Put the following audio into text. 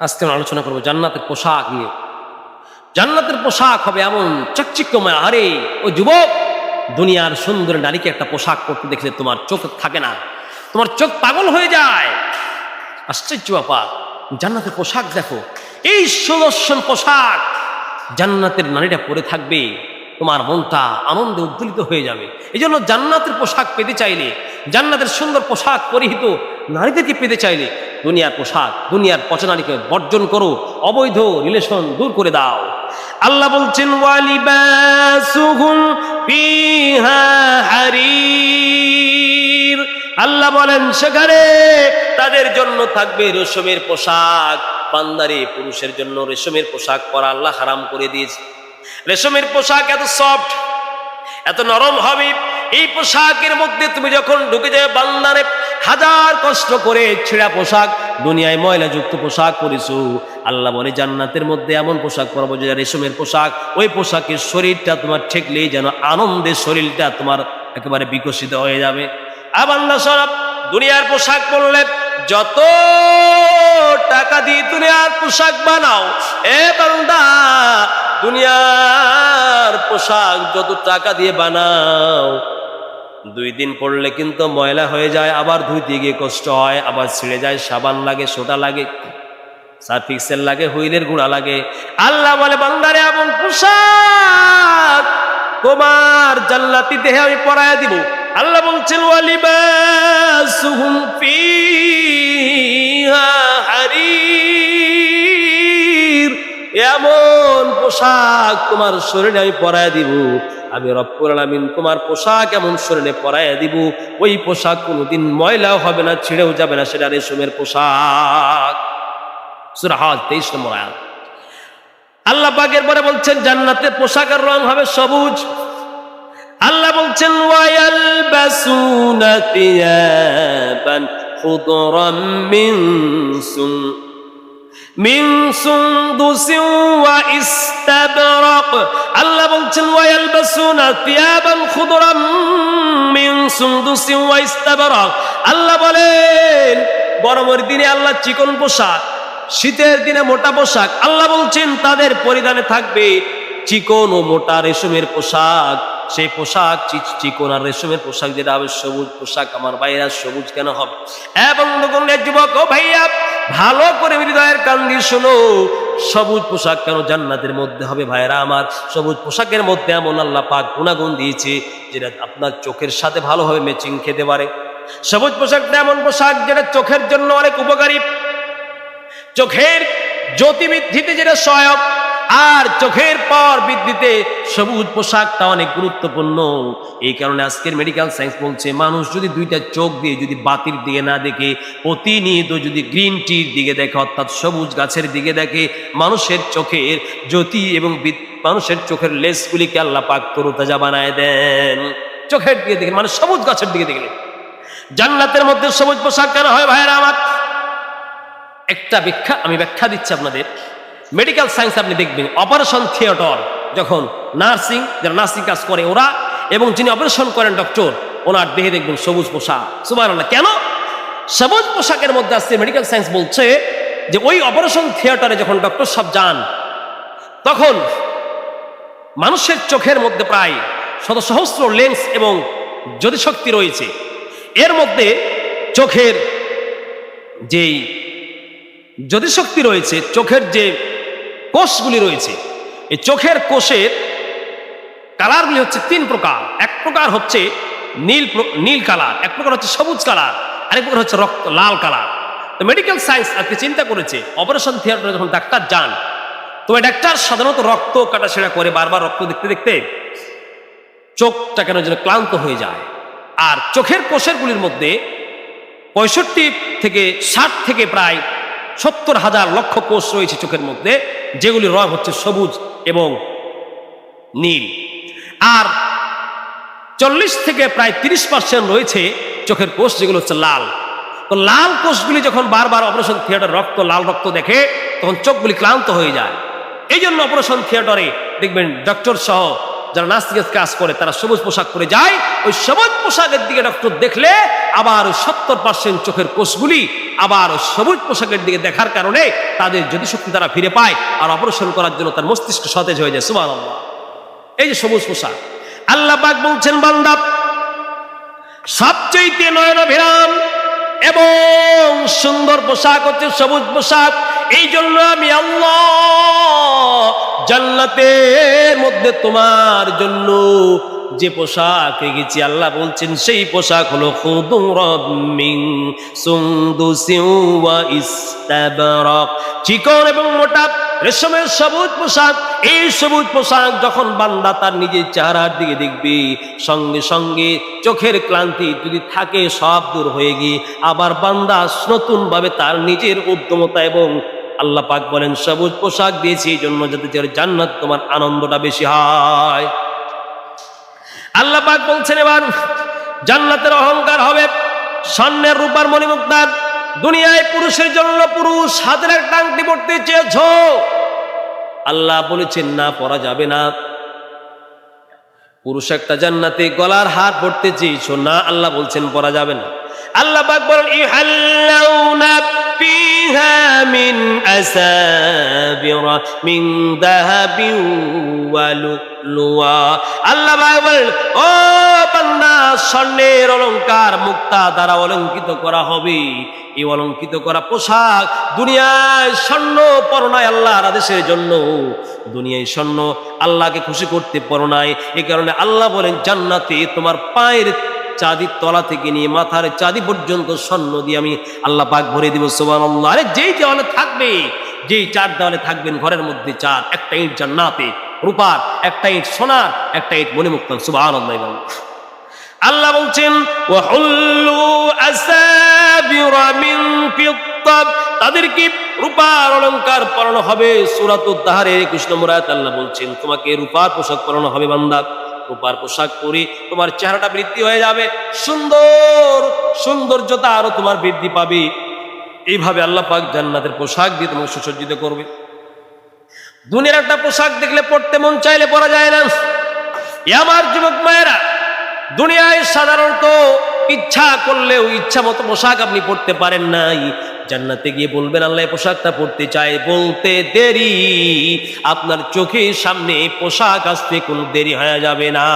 আজকে আমরা আলোচনা করব জান্নাতের পোশাক নিয়ে। জান্নাতের পোশাক হবে এমন চকচিক্যময় আরে ও যুবক, দুনিয়ার সুন্দর নারীকে একটা পোশাক পরতে দেখলে তোমার চোখ থাকে না। তোমার চোখ পাগল হয়ে যায়। আশ্চর্য ব্যাপার, জান্নাতের পোশাক দেখো, এই সুদর্শন পোশাক জান্নাতের নারীটা পরে থাকবে, তোমার মনটা আনন্দে উদ্দোলিত হয়ে যাবে। এই জন্য জান্নাতের পোশাক পেতে চাইলে, জান্নাতের সুন্দর পোশাক পরিহিত নারীদেরকে পেতে চাইলে দুনিয়ার পোশাক, দুনিয়ার পচনারীকে বর্জন করো, অবৈধ রিলেশন দূর করে দাও। আল্লাহ বলছেন আল্লাহ বলেন, সেখানে তাদের জন্য থাকবে রেশমের পোশাক। বান্দারে, পুরুষের জন্য রেশমের পোশাক পরা আল্লাহ হারাম করে দিয়েছে। রেশমের পোশাক এত সফট এত নরম হবে। এই পোশাকের মধ্যে তুমি যখন ঢুকে যাবে, বান্দারে হাজার কষ্ট করে ছেঁড়া পোশাক দুনিয়ায় ময়লাযুক্ত পোশাক পরিছু। আল্লাহ বলে, জান্নাতের মধ্যে এমন পোশাক পরবো যে, রেশমের পোশাক, ওই পোশাকের শরীরটা তোমার ঠেকলেই যেন আনন্দের শরীরটা তোমার একেবারে বিকশিত হয়ে যাবে। আবাল্লা সরব দুনিয়ার পোশাক পরলে যত টাকা দিয়ে দুনিয়ার পোশাক বানাও, এ বান্দা, দুনিয়ার পোশাক যত টাকা দিয়ে বানাও দুই দিন পড়লে কিন্তু ময়লা হয়ে যায়, আবার ধুইতে গিয়ে কষ্ট হয়, আবার ছিঁড়ে যায়, সাবান লাগে সোটা লাগে সার্ফিক্সেল লাগে, হুইলের গুঁড়া লাগে। আল্লাহ বলে, বান্দারে, এমন পোশাক তোমার জাল্লাতি দেহে আমি পরায় দিব। আল্লাহ বলছেন এমন পোশাক তোমার শরীরে আমি পরায় দিব। আমি রব্বুল আলামিন তোমার পোশাক এমন শরীরে পরায় দিব। ওই পোশাক কোনোদিন ময়লাও হবে না, ছিঁড়েও যাবে না, সেটা রেশমের পোশাক। সূরা হজ 23 নম্বর আয়াত। আল্লাহ পাকের পরে বলছেন, জান্নাতের পোশাকের রং হবে সবুজ। আল্লাহ বলছেন, ওয়ায়ালবাসুনা তিয়াবান খুদরাম মিন সুন মিন সুন্দুসিন ওয়া ইস্তাবরাক। আল্লাহ বলছেন ওয়ায়ালবাসুনা তিয়াবান খুদরাম মিন সুন্দুসিন ওয়া ইস্তাবরাক। আল্লাহ বলেন, গরমের দিনে আল্লাহ চিকন পোশাক, শীতের দিনে মোটা পোশাক। আল্লাহ বলছেন, তাদের পরিধানে থাকবে চিকন ও মোটা রেশমের পোশাক। সেই পোশাক চিকন আর রেশমের পোশাক যেটা হবে সবুজ পোশাক। আমার ভাইরা সবুজ কেন হবে? এবং বন্ধুগণের যুবক ভাইয়া ভালো করে হৃদয়ের কান দিয়ে শোনো। সবুজ পোশাক কেন জান্নাতের মধ্যে হবে ভাইরা আমার? সবুজ পোশাকের মধ্যে এমন আল্লাহ পাক গুণাগুণ দিয়েছে, যেটা আপনার চোখের সাথে ভালোভাবে ম্যাচিং খেতে পারে। সবুজ পোশাকটা এমন পোশাক যেটা চোখের জন্য অনেক উপকারী। চোখের জ্যোতি বৃদ্ধিতে যেটা সহায়ক আর চোখের পর বৃদ্ধিতে সবুজ পোশাকটা অনেক গুরুত্বপূর্ণ। এই কারণে আজকের মেডিকেল সায়েন্স বলছে, মানুষ যদি দুইটা চোখ দিয়ে যদি বাতির দিকে না দেখে, প্রতিনিয়ত যদি গ্রিন টির দিকে দেখে, অর্থাৎ সবুজ গাছের দিকে দেখে, মানুষের চোখের জ্যোতি এবং মানুষের চোখের লেসগুলিকে আল্লাহ পাক তরুতাজা বানায় দেন। চোখের দিকে দেখে মানে সবুজ গাছের দিকে দেখলে। জান্নাতের মধ্যে সবুজ পোশাক কেন হয় ভাইয়েরা আমার? একটা ব্যাখ্যা, আমি ব্যাখ্যা দিচ্ছি আপনাদের। মেডিকেল সায়েন্স আপনি দেখবেন। অপারেশন থিয়েটার, যখন নার্সিং, যারা নার্সিং কাজ করে ওরা, এবং যিনি অপারেশন করেন ডক্টর, ওনার দেহে দেখবেন সবুজ পোশাক। সুবাহ কেন? সবুজ পোশাকের মধ্যে আসছে মেডিকেল সায়েন্স বলছে যে, ওই অপারেশন থিয়েটারে যখন ডক্টর সব যান, তখন মানুষের চোখের মধ্যে প্রায় শত সহস্র লেন্স এবং জ্যোতিশক্তি রয়েছে। এর মধ্যে চোখের যেই জ্যোতিশক্তি রয়েছে, চোখের যে কোষগুলি রয়েছে। এই চোখের কোষের কালারগুলি হচ্ছে তিন প্রকার। এক প্রকার হচ্ছে নীল নীল কালার, এক প্রকার হচ্ছে সবুজ কালার, আরেক প্রকার হচ্ছে রক্ত, লাল কালার। তো মেডিকেল সায়েন্স আজকে চিন্তা করেছে অপারেশন থিয়েটারে যখন ডাক্তার যান, তো ডাক্তার সাধারণত রক্ত কাটাছেড়া করে বারবার রক্ত দেখতে দেখতে চোখটা কেন যেন ক্লান্ত হয়ে যায়। আর চোখের কোষেরগুলির মধ্যে পঁয়ষট্টি থেকে ষাট থেকে প্রায় সত্তর হাজার লক্ষ কোষ রয়েছে চোখের মধ্যে যেগুলি রং হচ্ছে সবুজ এবং নীল। আর চল্লিশ থেকে প্রায় তিরিশ পার্সেন্ট রয়েছে চোখের কোষ, যেগুলো হচ্ছে লাল। তো লাল কোষগুলি যখন বারবার অপারেশন থিয়েটার রক্ত, লাল রক্ত দেখে, তখন চোখগুলি ক্লান্ত হয়ে যায়। এই জন্য অপারেশন থিয়েটারে দেখবেন ডক্টর সহ যারা নাস্তিকের কাজ করে, তারা সবুজ পোশাক পরে যায়। ওই সবুজ পোশাকের দিকে ডক্টর দেখলে আবার সত্তর পার্সেন্ট চোখের কোষগুলি আবার সবুজ পোশাকের দিকে দেখার কারণে তাদের যদি শক্তি তারা ফিরে পায় আর অপারেশন করার জন্য তার মস্তিষ্ক সতেজ হয়ে যায়। সুমান এই যে সবুজ পোশাক। আল্লাহ বলছেন, বান্দা সবচেয়ে নয়নভিরাম এবং সুন্দর পোশাক হচ্ছে সবুজ পোশাক। এই জন্য আমি আল্লাহ জান্নাতের মধ্যে তোমার জন্য যে পোশাক রেখেছি আল্লাহ বলছেন, সেই পোশাক হলো চিকন এবং মোটা, রেশমের সবুজ পোশাক, এই সবুজ পোশাক যখন বান্দা তার নিজের চেহারার দিকে দেখবে, সঙ্গে সঙ্গে চোখের ক্লান্তি যদি থাকে, সব দূর হয়ে গিয়ে আবার বান্দা নতুন ভাবে তার নিজের উদ্যমতা এবং আল্লাহ পাক বলেন, সবুজ পোশাক দিয়েছি, এই জন্য যাতে জান্নাত তোমার আনন্দটা বেশি হয়। আল্লাহ পাক বলছেন এবার, জান্নাতের অহংকার হবে, স্বর্ণের রূপার মণিমুক্তার, দুনিয়ায় পুরুষের জন্য পুরুষ হাতের একটা আংটি পড়তে চেয়েছ। আল্লাহ বলেছেন, না, পরা যাবে না। পুরুষ একটা জান্নাতে গলার হাত পড়তে চেয়েছ। না, আল্লাহ বলছেন, পরা যাবে না। আল্লাহ পাক বলেন মিন আসাবিরা মিন দাহাবিন ওয়া লুলুয়া আল্লাহ পাক বলেন, ও বান্দা, স্বর্ণের অলংকার মুক্তা দ্বারা অলঙ্কিত করা হবে। এই অলঙ্কিত করা পোশাক দুনিয়ায় স্বর্ণ পরনায় আল্লাহর আদেশের জন্য। দুনিয়ায় স্বর্ণ আল্লাহকে খুশি করতে পরনায় এই কারণে আল্লাহ বলেন, জান্নাতে তোমার পায়ের চাঁদির তলা থেকে নিয়ে মাথার চাঁদি পর্যন্ত স্বর্ণ দিয়ে আমি আল্লাহ পাক ভরে দিব সোমান আল্লাহ আরে যেই দেওয়ালে থাকবে, যেই চার দেওয়ালে থাকবেন, ঘরের মধ্যে চার একটা ইট জান্নাতে, রূপার, একটা ইট সোনার, একটা ইট মণিমুক্ত সুবাহ আল্লাহ বলছেন তাদেরকে রূপার অলংকার পরানো হবে সুরাত দাহরের 21 নম্বর আয়াত আল্লাহ বলছেন, তোমাকে রূপার পোশাক পরানো হবে বান্দা। রূপার পোশাক পরি, তোমার চেহারাটা বৃদ্ধি হয়ে যাবে। সুন্দর, সৌন্দর্যতা আরও তোমার বৃদ্ধি পাবে। এইভাবে আল্লাহ পাক জান্নাতের পোশাক দিয়ে তোমাকে সুসজ্জিত করবে। দুনিয়ার একটা পোশাক দেখলে পড়তে মন চাইলে পরা যায় না। আমার যুবক মায়েরা, দুনিয়ায় সাধারণত ইচ্ছা করলেও ইচ্ছা মতো পোশাক আপনি পড়তে পারেন নাই। জান্নাতে গিয়ে বলবেন, আল্লাহ পোশাকটা পড়তে চায় বলতে দেরি, আপনার চোখের সামনে পোশাক আসতে কোনো দেরি হয়ে যাবে না।